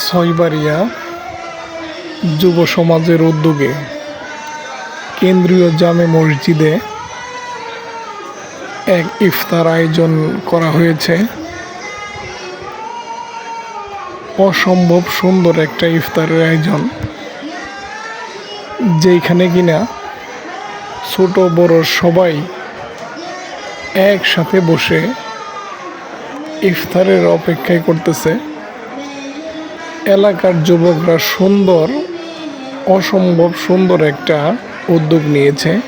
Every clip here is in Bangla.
ছয়বাড়িয়া যুব সমাজের উদ্যোগে কেন্দ্রীয় জামে মসজিদে এক ইফতার আয়োজন করা হয়েছে। অসম্ভব সুন্দর একটা ইফতারের আয়োজন। যেইখানে কিনা ছোট বড় সবাই একসাথে বসে ইফতারের অপেক্ষায় করতেছে। এলাকার যুবকরা সুন্দর, অসম্ভব সুন্দর একটা উদ্যোগ নিয়েছে,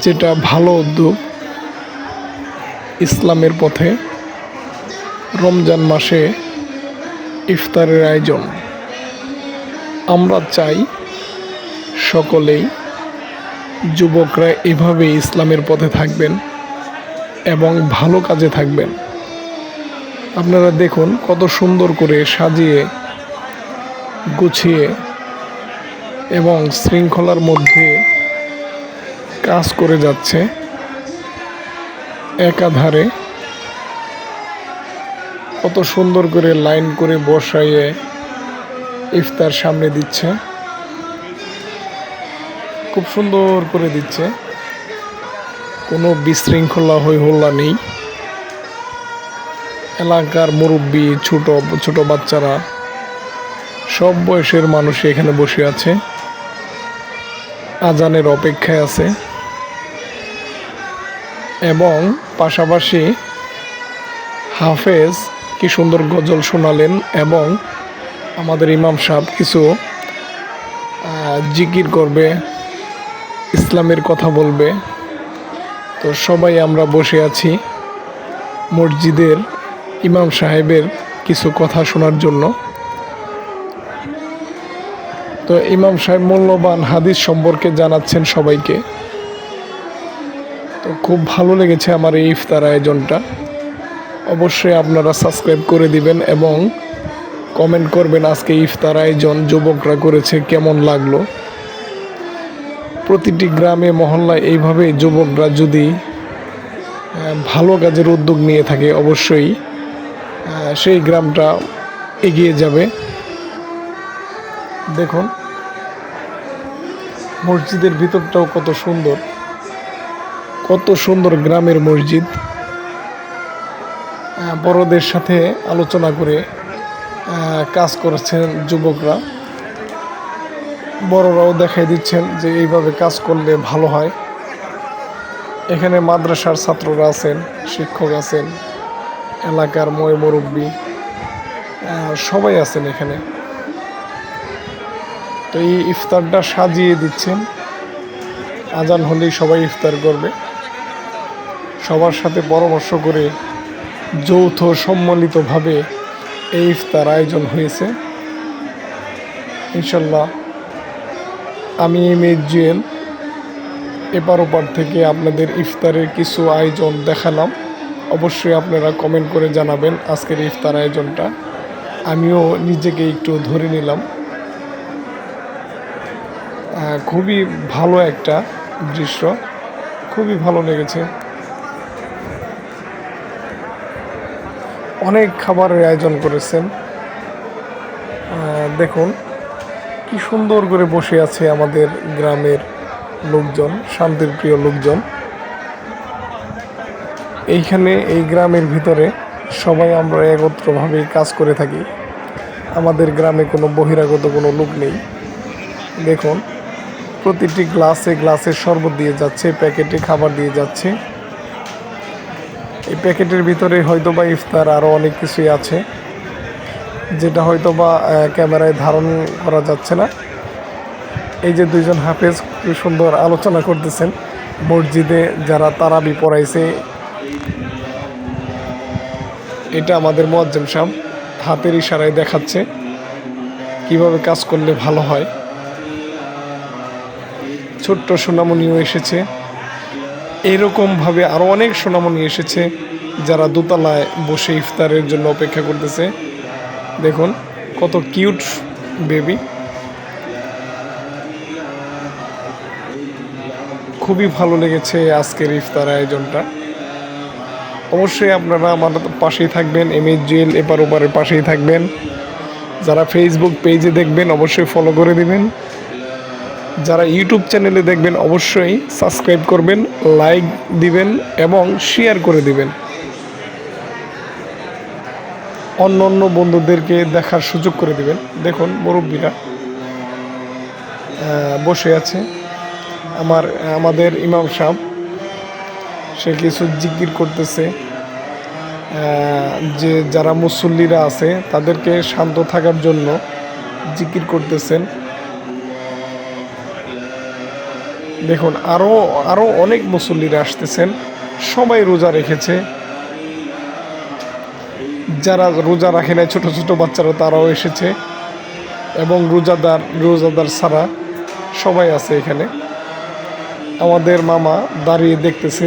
যেটা ভালো উদ্যোগ ইসলামের পথে রমজান মাসে ইফতারের আয়োজন। আমরা চাই সকলেই যুবকরা এভাবে ইসলামের পথে থাকবেন এবং ভালো কাজে থাকবেন। আপনারা দেখুন কত সুন্দর করে সাজিয়ে, গুছিয়ে এবং শৃঙ্খলার মধ্যে কাজ করে যাচ্ছে একাধারে। কত সুন্দর করে লাইন করে বসাইয়ে ইফতার সামনে দিচ্ছে। খুব সুন্দর করে দিচ্ছে। কোনো বিশৃঙ্খলা হই হল্লা নেই। এলাকার মুরব্বী, ছোট ছোট বাচ্চারা, সব বয়সের মানুষ এখানে বসে আছে। আজানের অপেক্ষায় আছে। এবং পাশাপাশি হাফেজ কি সুন্দর গজল শোনালেন এবং আমাদের ইমাম সাহেব কিছু জিকির করবে, ইসলামের কথা বলবে। তো সবাই আমরা বসে আছি মসজিদের ইমাম সাহেবের কিছু কথা শোনার জন্য। তো ইমাম সাহেব মূল্যবান হাদিস সম্পর্কে জানাচ্ছেন সবাইকে। তো খুব ভালো লেগেছে আমার এই ইফতার আয়োজনটা। অবশ্যই আপনারা সাবস্ক্রাইব করে দিবেন এবং কমেন্ট করবেন আজকে ইফতার আয়োজন যুবকরা করেছে কেমন লাগল। প্রতিটি গ্রামে, মহল্লায় এইভাবে যুবকরা যদি ভালো কাজের উদ্যোগ নিয়ে থাকে, অবশ্যই সেই গ্রামটা এগিয়ে যাবে। দেখুন, মসজিদের ভিতরটাও কত সুন্দর। কত সুন্দর গ্রামের মসজিদ। বড়দের সাথে আলোচনা করে কাজ করছেন যুবকরা। বড়রাও দেখাই দিচ্ছেন যে এইভাবে কাজ করলে ভালো হয়। এখানে মাদ্রাসার ছাত্ররা আছেন, শিক্ষক আছেন। এলাকার ময় মুরব্বী সবাই আছেন এখানে। তো এই ইফতারটা সাজিয়ে দিচ্ছেন। আজান হলেই সবাই ইফতার করবে। সবার সাথে পরামর্শ করে যৌথ সম্মিলিতভাবে এই ইফতার আয়োজন হয়েছে। ইনশাল্লাহ আমি এম এ জুয়েল, এপার ওপার থেকে আপনাদের ইফতারের কিছু আয়োজন দেখালাম। অবশ্যই আপনারা কমেন্ট করে জানাবেন আজকের ইফতার আয়োজনটা। আমিও নিজেকে একটু ধরে নিলাম। খুবই ভালো একটা দৃশ্য। খুবই ভালো লেগেছে। অনেক খাবারের আয়োজন করেছেন। দেখুন, কি সুন্দর করে বসে আছে আমাদের গ্রামের লোকজন, শান্তির প্রিয় লোকজন। এইখানে, এই গ্রামের ভিতরে সবাই আমরা একত্রভাবে কাজ করে থাকি। আমাদের গ্রামে কোনো বহিরাগত কোনো লোক নেই। দেখুন, প্রতিটি গ্লাসে গ্লাসে শরবত দিয়ে যাচ্ছে, প্যাকেটে খাবার দিয়ে যাচ্ছে। এই প্যাকেটের ভিতরে হয়তো বা ইফতার আরও অনেক কিছুই আছে, যেটা হয়তো বা ক্যামেরায় ধারণ করা যাচ্ছে না। এই যে দুইজন হাফেজ, কি সুন্দর আলোচনা করতেছেন। মসজিদে যারা তারাবি পড়াইছে এটা আমাদের মোয়াজ্জেম সাহেব হাতের ইশারায় দেখাচ্ছে কীভাবে কাজ করলে ভালো হয়। ছোট্ট সোনামণিও এসেছে। এরকমভাবে আরও অনেক সোনামণি এসেছে যারা দোতলায় বসে ইফতারের জন্য অপেক্ষা করতেছে। দেখুন, কত কিউট বেবি। খুবই ভালো লেগেছে আজকের ইফতার আয়োজনটা। অবশ্যই আপনারা আমার পাশেই থাকবেন এম এইচ জুয়েল এপার ওপারের পাশেই থাকবেন। যারা ফেসবুক পেজে দেখবেন, অবশ্যই ফলো করে দিবেন। যারা ইউটিউব চ্যানেলে দেখবেন, অবশ্যই সাবস্ক্রাইব করবেন লাইক দিবেন এবং শেয়ার করে দিবেন। অন্য অন্য বন্ধুদেরকে দেখার সুযোগ করে দিবেন। দেখুন, মুরব্বীরা বসে আছে। আমার, আমাদের ইমাম সাহেব সে কিছু জিকির করতেছে যে যারা মুসল্লিরা আছে, তাদেরকে শান্ত থাকার জন্য জিকির করতেছেন। দেখুন আরও আরও অনেক মুসল্লিরা আসতেছেন, সবাই রোজা রেখেছে। যারা রোজা রাখে নাই, ছোটো ছোটো বাচ্চারা তারাও এসেছে। এবং রোজাদার রোজাদার ছাড়া সবাই আছে এখানে। আমাদের মামা দাঁড়িয়ে দেখতেছে।